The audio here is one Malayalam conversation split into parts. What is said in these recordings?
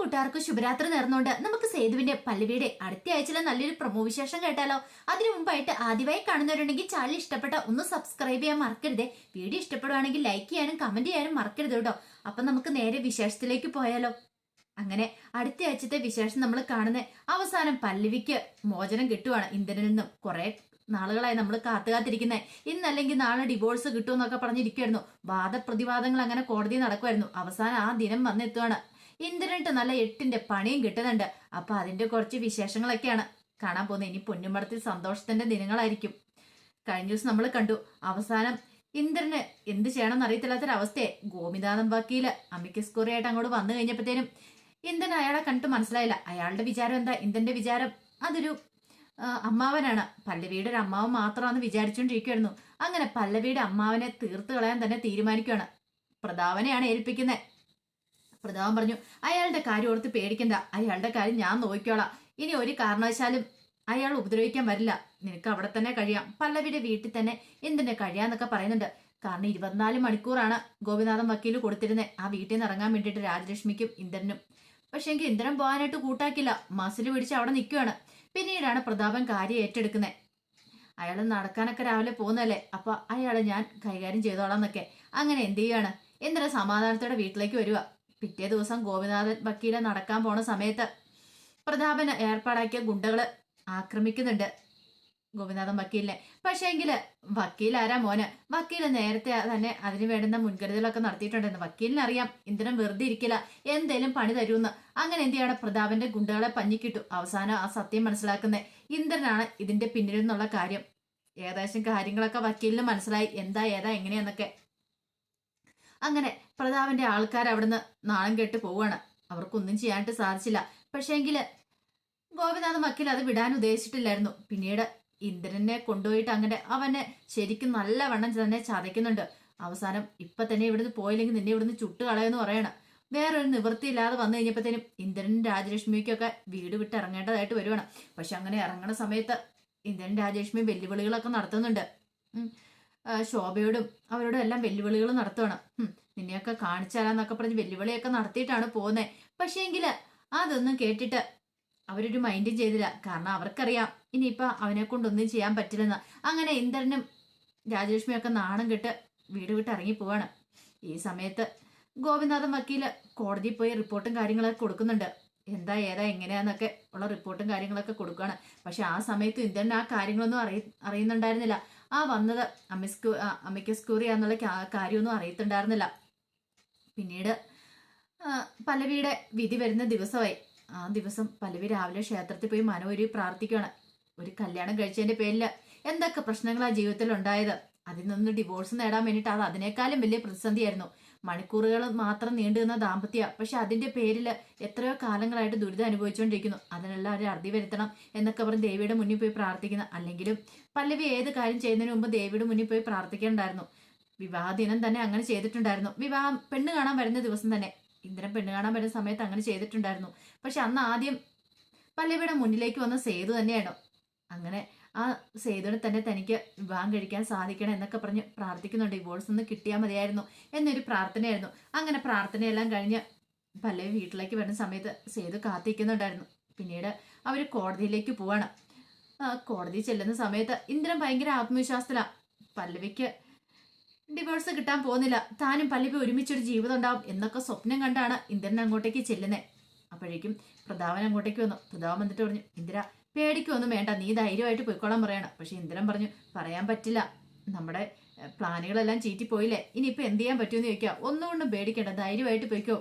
കൂട്ടുകാർക്ക് ശുഭരാത്രി നേർന്നുകൊണ്ട് നമുക്ക് സേതുവിന്റെ പല്ലവിയുടെ അടുത്ത ആഴ്ചയിലെ നല്ലൊരു പ്രമോ വിശേഷം കേട്ടാലോ. അതിനു മുമ്പായിട്ട് ആദ്യമായി കാണുന്നവരുണ്ടെങ്കിൽ ചാനൽ ഇഷ്ടപ്പെട്ട ഒന്ന് സബ്സ്ക്രൈബ് ചെയ്യാൻ മറക്കരുത്. വീഡിയോ ഇഷ്ടപ്പെടുവാണെങ്കിൽ ലൈക്ക് ചെയ്യാനും കമന്റ് ചെയ്യാനും മറക്കരുത് കേട്ടോ. അപ്പൊ നമുക്ക് നേരെ വിശേഷത്തിലേക്ക് പോയാലോ. അങ്ങനെ അടുത്ത ആഴ്ചത്തെ വിശേഷം നമ്മൾ കാണുന്ന അവസാനം പല്ലവിക്ക് മോചനം കിട്ടുവാണ് ഇന്ദ്രനിൽ നിന്നും. കുറെ നാളുകളായി നമ്മൾ കാത്തു കാത്തിരിക്കുന്നത് ഇന്നല്ലെങ്കിൽ നാളെ ഡിവോഴ്സ് കിട്ടുമെന്നൊക്കെ പറഞ്ഞിരിക്കുമായിരുന്നു വാദപ്രതിവാദങ്ങൾ അങ്ങനെ കോടതി നടക്കുമായിരുന്നു അവസാനം ആ ദിനം വന്നെത്തുവാണ്. ഇന്ദ്രനിട്ട് നല്ല എട്ടിന്റെ പണിയും കിട്ടുന്നുണ്ട്. അപ്പൊ അതിന്റെ കുറച്ച് വിശേഷങ്ങളൊക്കെയാണ്. കാണാൻ പോകുന്നത് ഇനി പൊന്നുമടത്തിൽ സന്തോഷത്തിന്റെ ദിനങ്ങളായിരിക്കും. കഴിഞ്ഞ ദിവസം നമ്മൾ കണ്ടു. അവസാനം ഇന്ദ്രന് എന്ത് ചെയ്യണമെന്ന് അറിയത്തില്ലാത്തൊരവസ്ഥയെ ഗോപിനാഥൻ വക്കീൽ അമിക്കസ് കുറിയായിട്ട് അങ്ങോട്ട് വന്നു കഴിഞ്ഞപ്പോഴത്തേനും ഇന്ദ്രൻ അയാളെ കണ്ടിട്ട് മനസ്സിലായില്ല. അയാളുടെ വിചാരം എന്താ? ഇന്ദ്രന്റെ വിചാരം അതൊരു അമ്മാവനാണ്. പല്ലവിയുടെ ഒരു അമ്മാവൻ മാത്രമാണെന്ന് വിചാരിച്ചുകൊണ്ടിരിക്കുകയായിരുന്നു അങ്ങനെ പല്ലവിയുടെ അമ്മാവനെ തീർത്തു കളയാൻ തന്നെ തീരുമാനിക്കുകയാണ് പ്രതാപനെയാണ് ഏൽപ്പിക്കുന്നത് പ്രതാപൻ പറഞ്ഞു അയാളുടെ കാര്യം ഓർത്ത് പേടിക്കണ്ട. അയാളുടെ കാര്യം ഞാൻ നോക്കിക്കോളാം. ഇനി ഒരു കാരണവശാലും അയാൾ ഉപദ്രവിക്കാൻ വരില്ല. നിനക്ക് അവിടെ തന്നെ കഴിയാം. പല്ലവിയുടെ വീട്ടിൽ തന്നെ എന്തിനെ കഴിയാന്നൊക്കെ പറയുന്നുണ്ട്. കാരണം ഇരുപത്തിനാല് മണിക്കൂറാണ് ഗോപിനാഥൻ വക്കീൽ കൊടുത്തിരുന്നത് ആ വീട്ടിൽ നിന്ന് ഇറങ്ങാൻ വേണ്ടിയിട്ട് രാജലക്ഷ്മിക്കും ഇന്ദ്രനും. പക്ഷെ എങ്കിൽ ഇന്ദ്രൻ പോകാനായിട്ട് കൂട്ടാക്കില്ല. മസിൽ പിടിച്ച് അവിടെ നിൽക്കുകയാണ്. പിന്നീടാണ് പ്രതാപൻ കാര്യം ഏറ്റെടുക്കുന്നത്. അയാൾ നടക്കാനൊക്കെ രാവിലെ പോകുന്നതല്ലേ? അപ്പൊ അയാളെ ഞാൻ കൈകാര്യം ചെയ്തോളാം എന്നൊക്കെ. അങ്ങനെ എന്ത് ചെയ്യാണ്? ഇന്ദ്രൻ സമാധാനത്തോടെ വീട്ടിലേക്ക് വരിക പിറ്റേ ദിവസം ഗോപിനാഥൻ വക്കീലെ നടക്കാൻ പോണ സമയത്ത് പ്രതാപന് ഏർപ്പാടാക്കിയ ഗുണ്ടകൾ ആക്രമിക്കുന്നുണ്ട് ഗോപിനാഥൻ വക്കീലിനെ. പക്ഷേ എങ്കിൽ വക്കീൽ ആരാ മോന്? വക്കീൽ നേരത്തെ തന്നെ അതിന് വേണ്ടുന്ന മുൻകരുതലൊക്കെ നടത്തിയിട്ടുണ്ടെന്ന്. വക്കീലിനറിയാം ഇന്ദ്രൻ വെറുതെ ഇരിക്കില്ല എന്തേലും പണി തരുമെന്ന് അങ്ങനെ എന്ത് ചെയ്യണം? പ്രതാപന്റെ ഗുണ്ടകളെ പഞ്ഞിക്കിട്ടു. അവസാനം ആ സത്യം മനസ്സിലാക്കുന്നത് ഇന്ദ്രനാണ് ഇതിന്റെ പിന്നിൽ നിന്നുള്ള കാര്യം. ഏകദേശം കാര്യങ്ങളൊക്കെ വക്കീലിന് മനസ്സിലായി. എന്താ ഏതാ എങ്ങനെയാന്നൊക്കെ. അങ്ങനെ പ്രതാപന്റെ ആൾക്കാർ അവിടുന്ന് നാണം കേട്ട് പോവാണ്. അവർക്കൊന്നും ചെയ്യാനായിട്ട് സാധിച്ചില്ല. പക്ഷേങ്കിൽ ഗോപിനാഥ് വക്കീൽ അത് വിടാൻ ഉദ്ദേശിച്ചിട്ടില്ലായിരുന്നു. പിന്നീട് ഇന്ദ്രനെ കൊണ്ടുപോയിട്ട് അങ്ങനെ അവനെ ശരിക്കും നല്ലവണ്ണം തന്നെ ചതയ്ക്കുന്നുണ്ട്. അവസാനം ഇപ്പൊ തന്നെ ഇവിടുന്ന് പോയില്ലെങ്കിൽ നിന്നെ ഇവിടുന്ന് ചുട്ട് കളയെന്ന് പറയണം. വേറൊരു നിവൃത്തിയില്ലാതെ വന്നു കഴിഞ്ഞപ്പോഴത്തേനും ഇന്ദ്രനും രാജലക്ഷ്മിക്കൊക്കെ വീട് വിട്ട് ഇറങ്ങേണ്ടതായിട്ട് വരുവാണ്. പക്ഷെ അങ്ങനെ ഇറങ്ങണ സമയത്ത് ഇന്ദ്രൻ രാജലക്ഷ്മി വെല്ലുവിളികളൊക്കെ നടത്തുന്നുണ്ട്. ശോഭയോടും അവരോടും എല്ലാം വെല്ലുവിളികൾ നടത്തുവാണ്. നിന്നെയൊക്കെ കാണിച്ചാലാന്നൊക്കെ പറഞ്ഞ് വെല്ലുവിളിയൊക്കെ നടത്തിയിട്ടാണ് പോകുന്നത് പക്ഷേങ്കിൽ അതൊന്നും കേട്ടിട്ട് അവരൊരു മൈൻഡും ചെയ്തില്ല. കാരണം അവർക്കറിയാം ഇനിയിപ്പോൾ അവനെ കൊണ്ടൊന്നും ചെയ്യാൻ പറ്റില്ലെന്ന്. അങ്ങനെ ഇന്ദ്രനും രാജലക്ഷ്മിയൊക്കെ നാണം കെട്ട് വീട് വിട്ട് ഇറങ്ങി പോവാണ്. ഈ സമയത്ത് ഗോപിനാഥൻ വക്കീൽ കോടതിയിൽ പോയി റിപ്പോർട്ടും കാര്യങ്ങളൊക്കെ കൊടുക്കുന്നുണ്ട്. എന്താ ഏതാ എങ്ങനെയാന്നൊക്കെ ഉള്ള റിപ്പോർട്ടും കാര്യങ്ങളൊക്കെ കൊടുക്കുകയാണ് പക്ഷെ ആ സമയത്ത് ഇന്ദ്രൻ ആ കാര്യങ്ങളൊന്നും അറിയ അറിയുന്നുണ്ടായിരുന്നില്ല. ആ വന്നത് അമിസ്കു അമിക്കസ്കൂറി എന്നുള്ള കാര്യമൊന്നും അറിയത്തുണ്ടായിരുന്നില്ല. പിന്നീട് പല്ലവിയുടെ വിധി വരുന്ന ദിവസമായി. ആ ദിവസം പല്ലവി രാവിലെ ക്ഷേത്രത്തിൽ പോയി മനോരി പ്രാർത്ഥിക്കുകയാണ് ഒരു കല്യാണം കഴിച്ചതിന്റെ പേരിൽ എന്തൊക്കെ പ്രശ്നങ്ങളാ ജീവിതത്തിൽ ഉണ്ടായത്? അതിൽ നിന്ന് ഡിവോഴ്സ് നേടാൻ വേണ്ടിയിട്ട് അത് അതിനേക്കാളും വലിയ പ്രതിസന്ധിയായിരുന്നു. മണിക്കൂറുകൾ മാത്രം നീണ്ടു നിന്ന ദാമ്പത്യ പക്ഷെ അതിന്റെ പേരിൽ എത്രയോ കാലങ്ങളായിട്ട് ദുരിതം അനുഭവിച്ചുകൊണ്ടിരിക്കുന്നു. അതിനെല്ലാം ഒരു അറുതി വരുത്തണം എന്നൊക്കെ പറഞ്ഞ് ദേവിയുടെ മുന്നിൽ പോയി പ്രാർത്ഥിക്കുന്ന. അല്ലെങ്കിലും പല്ലവി ഏത് കാര്യം ചെയ്യുന്നതിന് മുമ്പ് ദേവിയുടെ മുന്നിൽ പോയി പ്രാർത്ഥിക്കേണ്ടായിരുന്നു. വിവാഹ ദിനം തന്നെ അങ്ങനെ ചെയ്തിട്ടുണ്ടായിരുന്നു. വിവാഹം പെണ്ണ് കാണാൻ വരുന്ന ദിവസം തന്നെ. ഇന്ദ്രൻ പെണ്ണ് കാണാൻ വരുന്ന സമയത്ത് അങ്ങനെ ചെയ്തിട്ടുണ്ടായിരുന്നു. പക്ഷെ അന്ന് ആദ്യം പല്ലവിയുടെ മുന്നിലേക്ക് വന്ന സേതു തന്നെയാണ് അങ്ങനെ ആ സേതുവിനെ തന്നെ തനിക്ക് വിവാഹം കഴിക്കാൻ സാധിക്കണം എന്നൊക്കെ പറഞ്ഞ് പ്രാർത്ഥിക്കുന്നുണ്ട്. ഡിവോഴ്സ് ഒന്ന് കിട്ടിയാൽ മതിയായിരുന്നു എന്നൊരു പ്രാർത്ഥനയായിരുന്നു. അങ്ങനെ പ്രാർത്ഥനയെല്ലാം കഴിഞ്ഞ് പല്ലവി വീട്ടിലേക്ക് വരുന്ന സമയത്ത് സേതു കാത്തിരിക്കുന്നുണ്ടായിരുന്നു. പിന്നീട് അവർ കോടതിയിലേക്ക് പോവാണ്. കോടതി ചെല്ലുന്ന സമയത്ത് ഇന്ദ്രൻ ഭയങ്കര ആത്മവിശ്വാസത്തിലാണ് പല്ലവിക്ക് ഡിവോഴ്സ് കിട്ടാൻ പോകുന്നില്ല. താനും പല്ലവി ഒരുമിച്ചൊരു ജീവിതം ഉണ്ടാവും എന്നൊക്കെ സ്വപ്നം കണ്ടാണ് ഇന്ദ്രൻ അങ്ങോട്ടേക്ക് ചെല്ലുന്നത്. അപ്പോഴേക്കും പ്രതാപൻ അങ്ങോട്ടേക്ക് വന്നു. പ്രതാപൻ വന്നിട്ട് പറഞ്ഞു ഇന്ദിര പേടിക്കൊന്നും വേണ്ട. നീ ധൈര്യമായിട്ട് പോയിക്കോളാൻ പറയണം. പക്ഷെ ഇന്ദ്രൻ പറഞ്ഞു പറയാൻ പറ്റില്ല. നമ്മുടെ പ്ലാനുകളെല്ലാം ചീറ്റിപ്പോയില്ലേ? ഇനിയിപ്പോൾ എന്ത് ചെയ്യാൻ പറ്റുമെന്ന് ചോദിക്കാം. ഒന്നുകൊണ്ടും പേടിക്കേണ്ട. ധൈര്യമായിട്ട് പോയിക്കോ.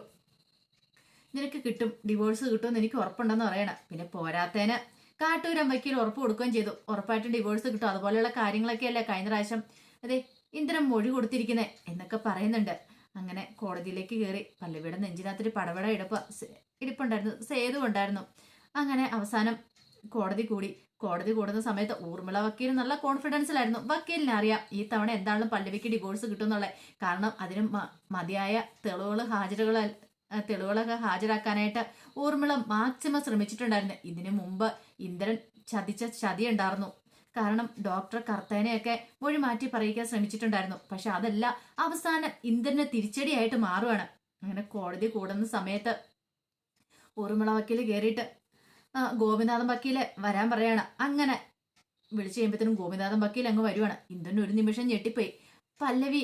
നിനക്ക് കിട്ടും. ഡിവോഴ്സ് കിട്ടുമെന്ന് എനിക്ക് ഉറപ്പുണ്ടെന്ന് പറയണം. പിന്നെ പോരാത്തേന് കാട്ടൂരം വയ്ക്കൽ ഉറപ്പ് കൊടുക്കുകയും ചെയ്തു. ഉറപ്പായിട്ടും ഡിവോഴ്സ് കിട്ടും. അതുപോലെയുള്ള കാര്യങ്ങളൊക്കെയല്ലേ കഴിഞ്ഞ പ്രാവശ്യം. അതെ ഇന്ദ്രൻ മൊഴി കൊടുത്തിരിക്കുന്നത് എന്നൊക്കെ പറയുന്നുണ്ട്. അങ്ങനെ കോടതിയിലേക്ക് കയറി പല്ലവിയുടെ നെഞ്ചിനകത്തൊരു പടവട ഇടപ്പ് ഇടിപ്പുണ്ടായിരുന്നു സേതു ഉണ്ടായിരുന്നു. അങ്ങനെ അവസാനം കോടതി കൂടി കോടതി കൂടുന്ന സമയത്ത് ഊർമിള വക്കീൽ നല്ല കോൺഫിഡൻസിലായിരുന്നു വക്കീലിനെ അറിയാം ഈ തവണ എന്താണെങ്കിലും പല്ലവിക്ക് ഡിവോഴ്സ് കിട്ടുമെന്നുള്ളത്. കാരണം അതിന് മതിയായ തെളിവുകൾ ഹാജരുകൾ തെളിവുകളൊക്കെ ഹാജരാക്കാനായിട്ട് ഊർമിള മാക്സിമം ശ്രമിച്ചിട്ടുണ്ടായിരുന്നു. ഇതിനു മുമ്പ് ഇന്ദ്രൻ ചതിച്ച ചതി ഉണ്ടായിരുന്നു. കാരണം ഡോക്ടർ കർത്തേനെയൊക്കെ മൊഴി മാറ്റി പറയിക്കാൻ ശ്രമിച്ചിട്ടുണ്ടായിരുന്നു. പക്ഷെ അതല്ല അവസാനം ഇന്ദ്രന് തിരിച്ചടിയായിട്ട് മാറുകയാണ് അങ്ങനെ കോടതി കൂടുന്ന സമയത്ത് ഊർമിള വക്കീൽ കയറിയിട്ട് ഗോപിനാഥൻ വക്കീൽ വരാൻ പറയാണ്. അങ്ങനെ വിളിച്ചു കഴിയുമ്പോഴത്തേനും ഗോപിനാഥൻ വക്കീൽ അങ്ങ് വരുവാണ്. ഇന്ദ്രൻ ഒരു നിമിഷം ഞെട്ടിപ്പോയി. പല്ലവി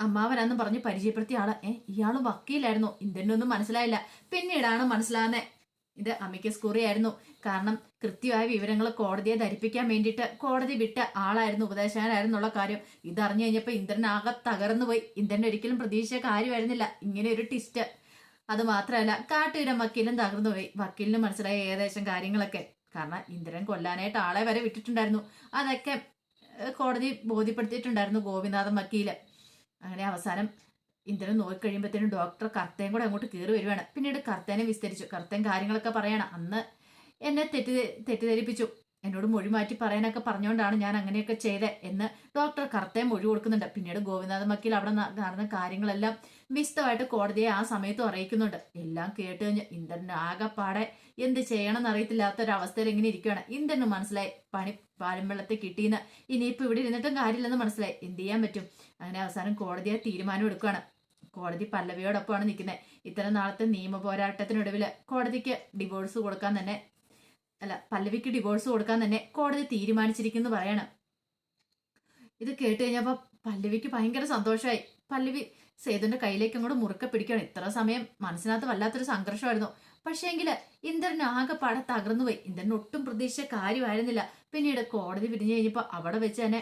അമ്മാവനാന്ന് പറഞ്ഞ് പരിചയപ്പെടുത്തിയ ആൾ. ഏഹ് ഇയാൾ വക്കീലായിരുന്നു. ഇന്ദ്രനൊന്നും മനസ്സിലായില്ല. പിന്നീടാണ് മനസ്സിലാകുന്നത് ഇത് അമിക്കസ് കുറിയായിരുന്നു. കാരണം കൃത്യമായ വിവരങ്ങൾ കോടതിയെ ധരിപ്പിക്കാൻ വേണ്ടിയിട്ട് കോടതി വിട്ട ആളായിരുന്നു ഉപദേശകനായിരുന്നുള്ള കാര്യം. ഇതറിഞ്ഞു കഴിഞ്ഞപ്പോൾ ഇന്ദ്രൻ ആകെ തകർന്നു പോയി ഇന്ദ്രൻ ഒരിക്കലും പ്രതീക്ഷിച്ച കാര്യമായിരുന്നില്ല. ഇങ്ങനെ ഒരു ട്വിസ്റ്റ് അത് മാത്രമല്ല കാട്ടുകിരം വക്കീലും തകർന്നു പോയി വക്കീലിന് മനസ്സിലായ ഏകദേശം കാര്യങ്ങളൊക്കെ. കാരണം ഇന്ദ്രൻ കൊല്ലാനായിട്ട് ആളെ വരെ വിട്ടിട്ടുണ്ടായിരുന്നു. അതൊക്കെ കോടതി ബോധ്യപ്പെടുത്തിയിട്ടുണ്ടായിരുന്നു ഗോപിനാഥൻ വക്കീൽ. അങ്ങനെ അവസാനം ഇന്ദ്രൻ നോക്കിക്കഴിയുമ്പോഴത്തേനും ഡോക്ടർ കർത്തയും കൂടെ അങ്ങോട്ട് കയറി വരുവാണ്. പിന്നീട് കർത്തേനെ വിസ്തരിച്ചു. കർത്തൻ കാര്യങ്ങളൊക്കെ പറയണം. അന്ന് എന്നെ തെറ്റി തെറ്റിദ്ധരിപ്പിച്ചു. എന്നോട് മൊഴി മാറ്റി പറയാനൊക്കെ പറഞ്ഞുകൊണ്ടാണ് ഞാൻ അങ്ങനെയൊക്കെ ചെയ്തത് എന്ന് ഡോക്ടർ കർത്തയെ മൊഴി കൊടുക്കുന്നുണ്ട്. പിന്നീട് ഗോവിന്ദനാഥ വക്കീൽ അവിടെ നടന്ന കാര്യങ്ങളെല്ലാം വിശദമായിട്ട് കോടതിയെ ആ സമയത്തും അറിയിക്കുന്നുണ്ട്. എല്ലാം കേട്ട് കഴിഞ്ഞ് ഇന്ദ്രന് ആകെപ്പാടെ എന്ത് ചെയ്യണമെന്ന് അറിയത്തില്ലാത്ത ഒരു അവസ്ഥയിൽ ഇങ്ങനെ ഇരിക്കുകയാണ് ഇന്ദ്രന് മനസ്സിലായി പണി പാലും വെള്ളത്തിൽ കിട്ടിയെന്ന് ഇനിയിപ്പോൾ ഇവിടെ ഇരുന്നിട്ടും കാര്യമില്ലെന്ന് മനസ്സിലായി. എന്ത് ചെയ്യാൻ പറ്റും? അങ്ങനെ അവസാനം കോടതിയെ തീരുമാനം എടുക്കുകയാണ് കോടതി പല്ലവിയോടൊപ്പമാണ് നിൽക്കുന്നത്. ഇത്തരം നാളത്തെ നിയമ പോരാട്ടത്തിനൊടുവിൽ കോടതിക്ക് ഡിവോഴ്സ് കൊടുക്കാൻ തന്നെ അല്ല പല്ലവിക്ക് ഡിവോഴ്സ് കൊടുക്കാൻ തന്നെ കോടതി തീരുമാനിച്ചിരിക്കുന്നു പറയണം. ഇത് കേട്ട് കഴിഞ്ഞപ്പോൾ പല്ലവിക്ക് ഭയങ്കര സന്തോഷമായി. പല്ലവി സേതുവിന്റെ കയ്യിലേക്ക് അങ്ങോട്ട് മുറുക്കെ പിടിക്കണം ഇത്ര സമയം മനസ്സിനകത്ത് വല്ലാത്തൊരു സംഘർഷമായിരുന്നു. പക്ഷേങ്കിൽ ഇന്ദ്രൻ ആകെപ്പാടെ പാടെ തകർന്നുപോയി. ഇന്ദ്രൻ ഒട്ടും പ്രതീക്ഷിച്ച കാര്യമായിരുന്നില്ല. പിന്നീട് കോടതി പിരിഞ്ഞു കഴിഞ്ഞപ്പോൾ അവിടെ വെച്ച് തന്നെ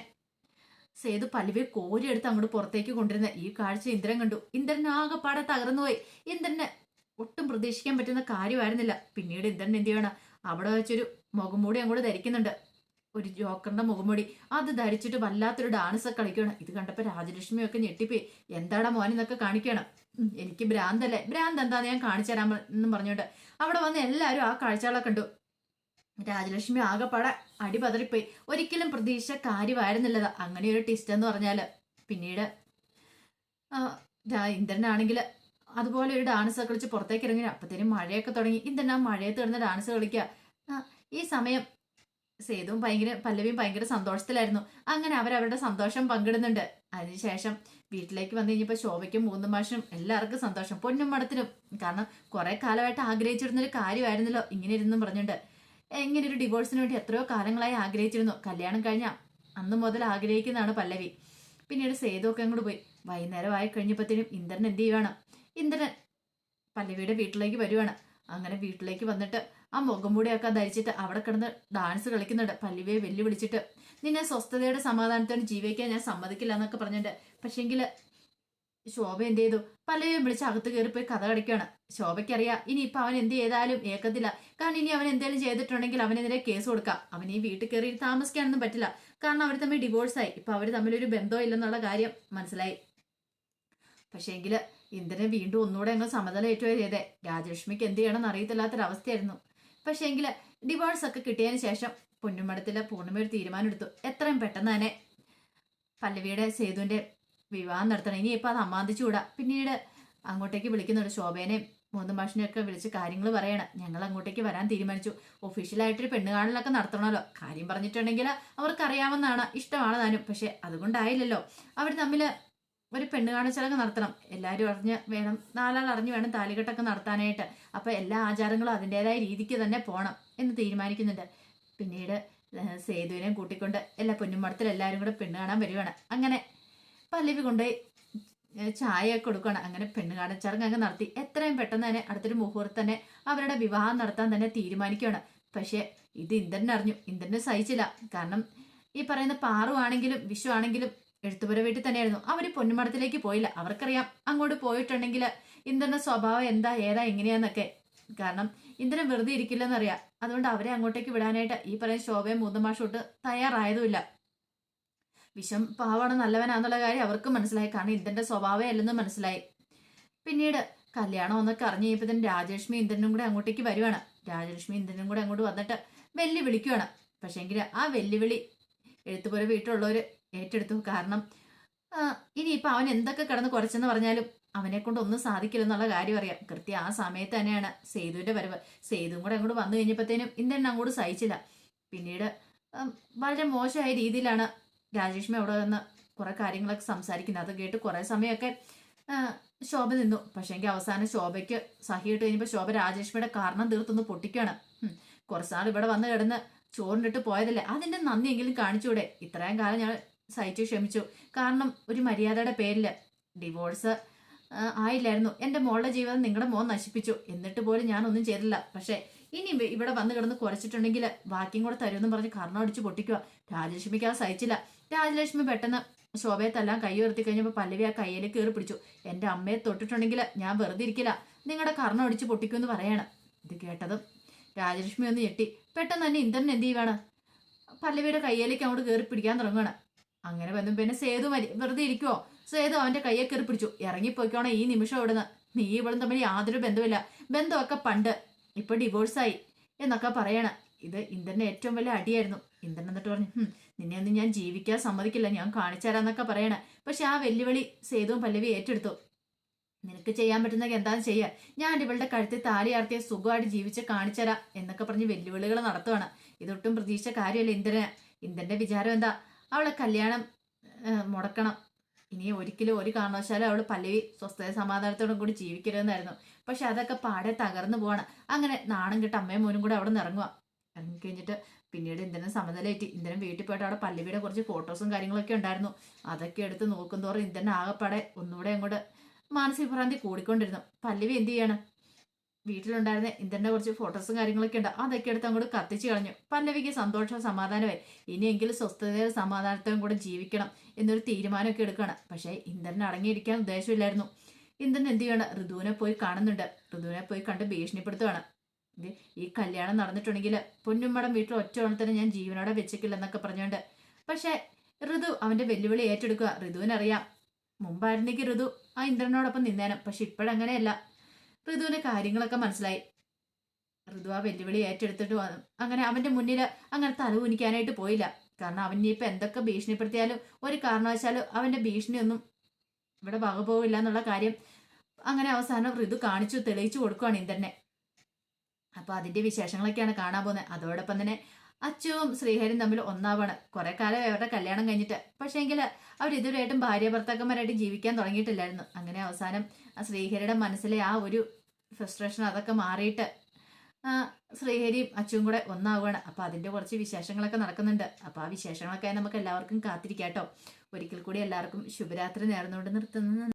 സേതു പല്ലവിയെ കോരിയെടുത്ത് അങ്ങോട്ട് പുറത്തേക്ക് കൊണ്ടിരുന്ന ഈ കാഴ്ച ഇന്ദ്രൻ കണ്ടു. ഇന്ദ്രൻ ആകെപ്പാടെ തകർന്നുപോയി ഇന്ദ്രന് ഒട്ടും പ്രതീക്ഷിക്കാൻ പറ്റുന്ന കാര്യമായിരുന്നില്ല. പിന്നീട് ഇന്ദ്രൻ എന്ത് ചെയ്യണം? അവിടെ വെച്ചൊരു മുഖംമൂടി അങ്ങോട്ട് ധരിക്കുന്നുണ്ട്. ഒരു ജോക്കറിന്റെ മുഖംമൂടി. അത് ധരിച്ചിട്ട് വല്ലാത്തൊരു ഡാൻസ് ഒക്കെ കളിക്കണം ഇത് കണ്ടപ്പോൾ രാജലക്ഷ്മി ഒക്കെ ഞെട്ടിപ്പോയി. എന്താടാ മോൻ എന്നൊക്കെ കാണിക്കണം എനിക്ക് ഭ്രാന്തല്ലേ? ഭ്രാന്ത് എന്താന്ന് ഞാൻ കാണിച്ചു തരാൻ എന്നും അവിടെ വന്ന് എല്ലാവരും ആ കാഴ്ചകളൊക്കെ കണ്ടു. രാജലക്ഷ്മി ആകെപ്പാടെ അടിപതറിപ്പോയി. ഒരിക്കലും പ്രതീക്ഷ കാര്യമായിരുന്നില്ലത്. അങ്ങനെ ഒരു ടിസ്റ്റ് എന്ന് പറഞ്ഞാൽ പിന്നീട് ഇന്ദ്രനാണെങ്കിൽ അതുപോലെ ഒരു ഡാൻസ് കളിച്ച് പുറത്തേക്ക് ഇറങ്ങി. അപ്പത്തേനും മഴയൊക്കെ തുടങ്ങി. ഇന്ദ്രൻ ആ മഴയത്ത് ഡാൻസ് കളിക്കുക. ഈ സമയം സേതുവും ഭയങ്കര പല്ലവിയും ഭയങ്കര സന്തോഷത്തിലായിരുന്നു. അങ്ങനെ അവരവരുടെ സന്തോഷം പങ്കിടുന്നുണ്ട്. അതിനുശേഷം വീട്ടിലേക്ക് വന്നു കഴിഞ്ഞപ്പോൾ ശോഭയ്ക്കും മൂന്നും എല്ലാവർക്കും സന്തോഷം. പൊന്നും മടത്തിനും. കാരണം കുറെ കാലമായിട്ട് ആഗ്രഹിച്ചിരുന്നൊരു കാര്യമായിരുന്നല്ലോ. ഇങ്ങനെ ഇരുന്നും പറഞ്ഞിട്ടുണ്ട് ഇങ്ങനെ ഒരു ഡിവോഴ്സിന് വേണ്ടി എത്രയോ കാലങ്ങളായി ആഗ്രഹിച്ചിരുന്നു. കല്യാണം കഴിഞ്ഞ അന്ന് മുതൽ ആഗ്രഹിക്കുന്നതാണ് പല്ലവി. പിന്നീട് സേതുവൊക്കെ അങ്ങോട്ട് പോയി. വൈകുന്നേരം ആയി കഴിഞ്ഞപ്പോഴത്തേനും ഇന്ദ്രൻ എന്ത് ചെയ്യുവാണ്? ഇന്ദ്രൻ പല്ലവിയുടെ വീട്ടിലേക്ക് വരുവാണ്. അങ്ങനെ വീട്ടിലേക്ക് വന്നിട്ട് ആ മുഖം മൂടിയൊക്കെ ധരിച്ചിട്ട് അവിടെ കിടന്ന് ഡാൻസ് കളിക്കുന്നുണ്ട്. പല്ലവിയെ വെല്ലുവിളിച്ചിട്ട് നിന്നെ സ്വസ്ഥതയുടെ സമാധാനത്തോടെ ജീവിക്കാൻ ഞാൻ സമ്മതിക്കില്ല എന്നൊക്കെ പറഞ്ഞിട്ട് പക്ഷെങ്കിൽ ശോഭ എന്ത് ചെയ്തു പലരും വിളിച്ച് അകത്ത് കയറിപ്പോയി കഥ കടക്കുകയാണ് ശോഭയ്ക്കറിയാം ഇനി ഇപ്പൊ അവൻ എന്ത് ചെയ്താലും ഏക്കത്തില്ല. കാരണം ഇനി അവൻ എന്തെങ്കിലും ചെയ്തിട്ടുണ്ടെങ്കിൽ അവനെതിരെ കേസ് കൊടുക്കാം. അവൻ ഈ വീട്ടിൽ കയറി താമസിക്കാനൊന്നും പറ്റില്ല. കാരണം അവർ തമ്മിൽ ഡിവോഴ്സായി. ഇപ്പൊ അവർ തമ്മിലൊരു ബന്ധവും ഇല്ലെന്നുള്ള കാര്യം മനസ്സിലായി. പക്ഷേങ്കിൽ ഇന്ദ്രനെ വീണ്ടും ഒന്നുകൂടെ അങ്ങ് സമതല ഏറ്റവും ചെയ്തേ. രാജലക്ഷ്മിക്ക് എന്ത് ചെയ്യണമെന്ന് അറിയത്തില്ലാത്തൊരവസ്ഥയായിരുന്നു. പക്ഷേങ്കിൽ ഡിവോഴ്സ് ഒക്കെ കിട്ടിയതിന് ശേഷം പൊന്നുമടത്തിലെ പൂർണിമ ഒരു തീരുമാനം എടുത്തു എത്രയും പെട്ടെന്ന് തന്നെ പല്ലവിയുടെ സേതുവിന്റെ വിവാഹം നടത്തണം. ഇനി ഇപ്പൊ അത് അമ്മാന്തിച്ചുകൂടാ പിന്നീട് അങ്ങോട്ടേക്ക് വിളിക്കുന്നുണ്ട് ശോഭേനെയും മൂന്നും ഭാഷനെയൊക്കെ വിളിച്ച് കാര്യങ്ങൾ പറയണം. ഞങ്ങൾ അങ്ങോട്ടേക്ക് വരാൻ തീരുമാനിച്ചു. ഒഫീഷ്യലായിട്ടൊരു പെണ്ണ് കാണലൊക്കെ നടത്തണമല്ലോ. കാര്യം പറഞ്ഞിട്ടുണ്ടെങ്കിൽ അവർക്കറിയാമെന്നാണ് ഇഷ്ടമാണ് താനും. പക്ഷെ അതുകൊണ്ടായില്ലല്ലോ. അവർ തമ്മിൽ ഒരു പെണ്ണ് കാണൽ ചടങ്ങ് നടത്തണം. എല്ലാവരും അറിഞ്ഞ് വേണം നാലാൾ അറിഞ്ഞ് വേണം താലികെട്ടൊക്കെ നടത്താനായിട്ട്. അപ്പോൾ എല്ലാ ആചാരങ്ങളും അതിന്റെതായ രീതിക്ക് തന്നെ പോകണം എന്ന് തീരുമാനിക്കുന്നുണ്ട്. പിന്നീട് സേതുവിനെയും കൂട്ടിക്കൊണ്ട് എല്ലാ പൊന്നുമടത്തിൽ എല്ലാവരും കൂടെ പെണ്ണ് കാണാൻ വരുവാണ് അങ്ങനെ പല്ലവി കൊണ്ടുപോയി ചായ കൊടുക്കണം അങ്ങനെ പെണ്ണുകാടൻ ചടങ്ങ് അങ്ങ് നടത്തി. എത്രയും പെട്ടെന്ന് തന്നെ അടുത്തൊരു മുഹൂർത്തം തന്നെ അവരുടെ വിവാഹം നടത്താൻ തന്നെ തീരുമാനിക്കുകയാണ്. പക്ഷേ ഇത് ഇന്ദ്രൻ അറിഞ്ഞു. ഇന്ദ്രന് സഹിച്ചില്ല. കാരണം ഈ പറയുന്ന പാറുവാണെങ്കിലും വിഷു ആണെങ്കിലും എഴുത്തുപുര വീട്ടിൽ തന്നെയായിരുന്നു. അവർ പൊന്നുമടത്തിലേക്ക് പോയില്ല. അവർക്കറിയാം അങ്ങോട്ട് പോയിട്ടുണ്ടെങ്കിൽ ഇന്ദ്രന്റെ സ്വഭാവം എന്താ ഏതാ എങ്ങനെയാന്നൊക്കെ. കാരണം ഇന്ദ്രൻ വെറുതെ ഇരിക്കില്ലെന്നറിയാം. അതുകൊണ്ട് അവരെ അങ്ങോട്ടേക്ക് വിടാനായിട്ട് ഈ പറയുന്ന ശോഭയും മൂന്നുമാഷോട്ട് തയ്യാറായതുമില്ല. വിഷം പാവാണ് നല്ലവനാന്നുള്ള കാര്യം അവർക്ക് മനസ്സിലായി. കാരണം ഇന്ദ്രന്റെ സ്വഭാവം അല്ലെന്ന് മനസ്സിലായി. പിന്നീട് കല്യാണം വന്നൊക്കെ അറിഞ്ഞു കഴിഞ്ഞപ്പോൾ രാജലക്ഷ്മി ഇന്ദ്രനും കൂടെ അങ്ങോട്ടേക്ക് വരുവാണ്. രാജലക്ഷ്മി ഇന്ദ്രനും കൂടെ അങ്ങോട്ട് വന്നിട്ട് വെല്ലുവിളിക്കുവാണ്. പക്ഷേങ്കിൽ ആ വെല്ലുവിളി എഴുത്തുപോലെ വീട്ടിലുള്ളവർ ഏറ്റെടുത്തു. കാരണം ഇനിയിപ്പോൾ അവൻ എന്തൊക്കെ കിടന്ന് കുറച്ചെന്ന് പറഞ്ഞാലും അവനെ കൊണ്ട് ഒന്നും സാധിക്കില്ലെന്നുള്ള കാര്യം അറിയാം. കൃത്യം ആ സമയത്ത് തന്നെയാണ് സേതുവിന്റെ വരവ്. സേതുവും കൂടെ അങ്ങോട്ട് വന്നു കഴിഞ്ഞപ്പോഴത്തേനും ഇന്ദ്രൻ അങ്ങോട്ട് സഹിച്ചില്ല. പിന്നീട് വളരെ മോശമായ രീതിയിലാണ് രാജലക്ഷ്മി അവിടെ നിന്ന് കുറെ കാര്യങ്ങളൊക്കെ സംസാരിക്കുന്നത് അത് കേട്ട് കുറെ സമയമൊക്കെ ശോഭ നിന്നു. പക്ഷേങ്കിൽ അവസാനം ശോഭയ്ക്ക് സഹിയിട്ട് കഴിഞ്ഞപ്പോൾ ശോഭ രാജേഷ്മയുടെ കാരണം തീർത്തൊന്ന് പൊട്ടിക്കുകയാണ്. കുറച്ചാൾ ഇവിടെ വന്ന് കിടന്ന് ചോറിനിട്ട് പോയതല്ലേ? അതിന്റെ നന്ദിയെങ്കിലും കാണിച്ചൂടെ? ഇത്രയും കാലം ഞാൻ സഹിച്ചു ക്ഷമിച്ചു. കാരണം ഒരു മര്യാദയുടെ പേരിൽ ഡിവോഴ്സ് ആയില്ലായിരുന്നു. എന്റെ മോളുടെ ജീവിതം നിങ്ങളുടെ മോൻ നശിപ്പിച്ചു. എന്നിട്ട് പോലും ഞാനൊന്നും ചെയ്തില്ല പക്ഷേ ഇനി ഇവിടെ വന്ന് കിടന്ന് കുറച്ചിട്ടുണ്ടെങ്കിൽ ബാക്കിയും കൂടെ തരുമെന്ന് പറഞ്ഞ് കർണം അടിച്ച് പൊട്ടിക്കുക രാജലക്ഷ്മിക്ക് അത് സഹിച്ചില്ല. രാജലക്ഷ്മി പെട്ടെന്ന് ശോഭയെ തല്ലാൻ കൈ ഉയർത്തി കഴിഞ്ഞപ്പോൾ പല്ലവി ആ കയ്യിൽ കയറി പിടിച്ചു. എന്റെ അമ്മയെ തൊട്ടിട്ടുണ്ടെങ്കിൽ ഞാൻ വെറുതെ ഇരിക്കില്ല. നിങ്ങളുടെ കർണം അടിച്ച് പൊട്ടിക്കുമെന്ന് പറയാണ്. ഇത് കേട്ടതും രാജലക്ഷ്മി ഒന്ന് ഞെട്ടി. പെട്ടെന്ന് തന്നെ ഇന്ദ്രൻ എന്ത് ചെയ്യുവാണ്? പല്ലവിയുടെ കയ്യിലേക്ക് അങ്ങോട്ട് കയറി പിടിക്കാൻ തുടങ്ങുകയാണ് അങ്ങനെ വന്നു പിന്നെ സേതു മരി വെറുതെ ഇരിക്കുവോ? സേതു അവന്റെ കയ്യെ കയറി പിടിച്ചു. ഇറങ്ങിപ്പോയിക്കോണം ഈ നിമിഷം ഇവിടുന്ന്. നീ ഇവളും തമ്മിൽ യാതൊരു ബന്ധമില്ല ബന്ധമൊക്കെ പണ്ട് ഇപ്പൊ ഡിവോഴ്സായി എന്നൊക്കെ പറയണ. ഇത് ഇന്ദ്രന്റെ ഏറ്റവും വലിയ അടിയായിരുന്നു. ഇന്ദ്രൻ എന്നിട്ട് പറഞ്ഞു "ഹും, നിന്നെ ഒന്നും ഞാൻ ജീവിക്കാൻ സമ്മതിക്കില്ല. ഞാൻ കാണിച്ചു തരാന്നൊക്കെ പറയണ. പക്ഷെ ആ വെല്ലുവിളി സേതുവും പല്ലവി ഏറ്റെടുത്തു. നിനക്ക് ചെയ്യാൻ പറ്റുന്നൊക്കെ എന്താന്ന് ചെയ്യാ ഞാൻ ഇവളുടെ കഴുത്തിൽ താലി ആർത്തിയ സുഖമായിട്ട് ജീവിച്ച് കാണിച്ചരാ എന്നൊക്കെ പറഞ്ഞ് വെല്ലുവിളികൾ നടത്തുവാണ്. ഇതൊട്ടും പ്രതീക്ഷിച്ച കാര്യമല്ല ഇന്ദ്രന്. ഇന്ദ്രന്റെ വിചാരം എന്താ? അവളെ കല്യാണം മുടക്കണം. ഇനി ഒരിക്കലും ഒരു കാരണവശാലും അവൾ പല്ലവി സ്വസ്ഥത സമാധാനത്തോടും കൂടി ജീവിക്കരുതെന്നായിരുന്നു. പക്ഷെ അതൊക്കെ പാടെ തകർന്നു പോവാണ്. അങ്ങനെ നാണം കിട്ട അമ്മയും മോനും കൂടെ അവിടെ നിന്ന് ഇറങ്ങുക ഇറങ്ങിക്കഴിഞ്ഞിട്ട് പിന്നീട് ഇന്ദ്രൻ സമനിലേറ്റി ഇന്ദ്രൻ വീട്ടിൽ പോയിട്ട് അവിടെ പല്ലവിയുടെ കുറച്ച് ഫോട്ടോസും കാര്യങ്ങളൊക്കെ ഉണ്ടായിരുന്നു. അതൊക്കെ എടുത്ത് നോക്കും തോറും ഇന്ദ്രൻ ആകെപ്പാടെ ഒന്നുകൂടെ അങ്ങോട്ട് മാനസിക ഭ്രാന്തി കൂടിക്കൊണ്ടിരുന്നു. പല്ലവി എന്ത് ചെയ്യാണ്? വീട്ടിലുണ്ടായിരുന്ന ഇന്ദ്രന്റെ കുറച്ച് ഫോട്ടോസും കാര്യങ്ങളൊക്കെ ഉണ്ട്. അതൊക്കെ എടുത്ത് അങ്ങോട്ട് കത്തിച്ചു കളഞ്ഞു. പല്ലവിക്ക് സന്തോഷവും സമാധാനമായി. ഇനിയെങ്കിലും സ്വസ്ഥതയും സമാധാനത്തോടും കൂടെ ജീവിക്കണം എന്നൊരു തീരുമാനമൊക്കെ എടുക്കുകയാണ്. പക്ഷേ ഇന്ദ്രൻ അടങ്ങിയിരിക്കാൻ ഉദ്ദേശമില്ലായിരുന്നു. ഇന്ദ്രൻ എന്ത് ചെയ്യണം? ഋതുവിനെ പോയി കാണുന്നുണ്ട്. ഋതുവിനെ പോയി കണ്ട് ഭീഷണിപ്പെടുത്തുകയാണ്. ഈ കല്യാണം നടന്നിട്ടുണ്ടെങ്കിൽ പൊന്നുമ്മടം വീട്ടിൽ ഒറ്റ ഓണത്തിന് ഞാൻ ജീവനോടെ വെച്ചേക്കില്ല എന്നൊക്കെ പറഞ്ഞുകൊണ്ട്. പക്ഷേ ഋതു അവന്റെ വെല്ലുവിളി ഏറ്റെടുക്കുക. ഋതുവിനറിയാം. മുമ്പായിരുന്നെങ്കിൽ ഋതു ആ ഇന്ദ്രനോടൊപ്പം നിന്നേനും. പക്ഷെ ഇപ്പോഴങ്ങനെയല്ല. ഋതുവിന് കാര്യങ്ങളൊക്കെ മനസ്സിലായി. ഋതു ആ വെല്ലുവിളി ഏറ്റെടുത്തിട്ട് വന്നു അങ്ങനെ അവന്റെ മുന്നിൽ അങ്ങനെ തല കുനിക്കാനായിട്ട് പോയില്ല. കാരണം അവൻ ഇനിയിപ്പോൾ എന്തൊക്കെ ഭീഷണിപ്പെടുത്തിയാലും ഒരു കാരണവശാലും അവന്റെ ഭീഷണിയൊന്നും ഇവിടെ വകപോവില്ല എന്നുള്ള കാര്യം അങ്ങനെ അവസാനം ഋതു കാണിച്ചു തെളിയിച്ചു കൊടുക്കുകയാണ് ഇന്ദ്രനെ. അപ്പൊ അതിന്റെ വിശേഷങ്ങളൊക്കെയാണ് കാണാൻ പോകുന്നത്. അതോടൊപ്പം തന്നെ അച്ചുവും ശ്രീഹരിയും തമ്മിൽ ഒന്നാവാണ്. കുറെ കാലം അവരുടെ കല്യാണം കഴിഞ്ഞിട്ട്. പക്ഷേങ്കിൽ അവർ ഇതുവരെയായിട്ടും ഭാര്യ ഭർത്താക്കന്മാരായിട്ട് ജീവിക്കാൻ തുടങ്ങിയിട്ടില്ലായിരുന്നു. അങ്ങനെ അവസാനം ആ ശ്രീഹരിയുടെ മനസ്സിലെ ആ ഒരു ഫ്രസ്ട്രേഷൻ അതൊക്കെ മാറിയിട്ട് ശ്രീഹരിയും അച്ചുവും കൂടെ ഒന്നാവുകയാണ് അപ്പോൾ അതിന്റെ കുറച്ച് വിശേഷങ്ങളൊക്കെ നടക്കുന്നുണ്ട്. അപ്പോൾ ആ വിശേഷങ്ങളൊക്കെ നമുക്ക് എല്ലാവർക്കും കാത്തിരിക്കാം കേട്ടോ. ഒരിക്കൽ കൂടി എല്ലാവർക്കും ശുഭരാത്രി നേർന്നുകൊണ്ട് നിർത്തുന്നു.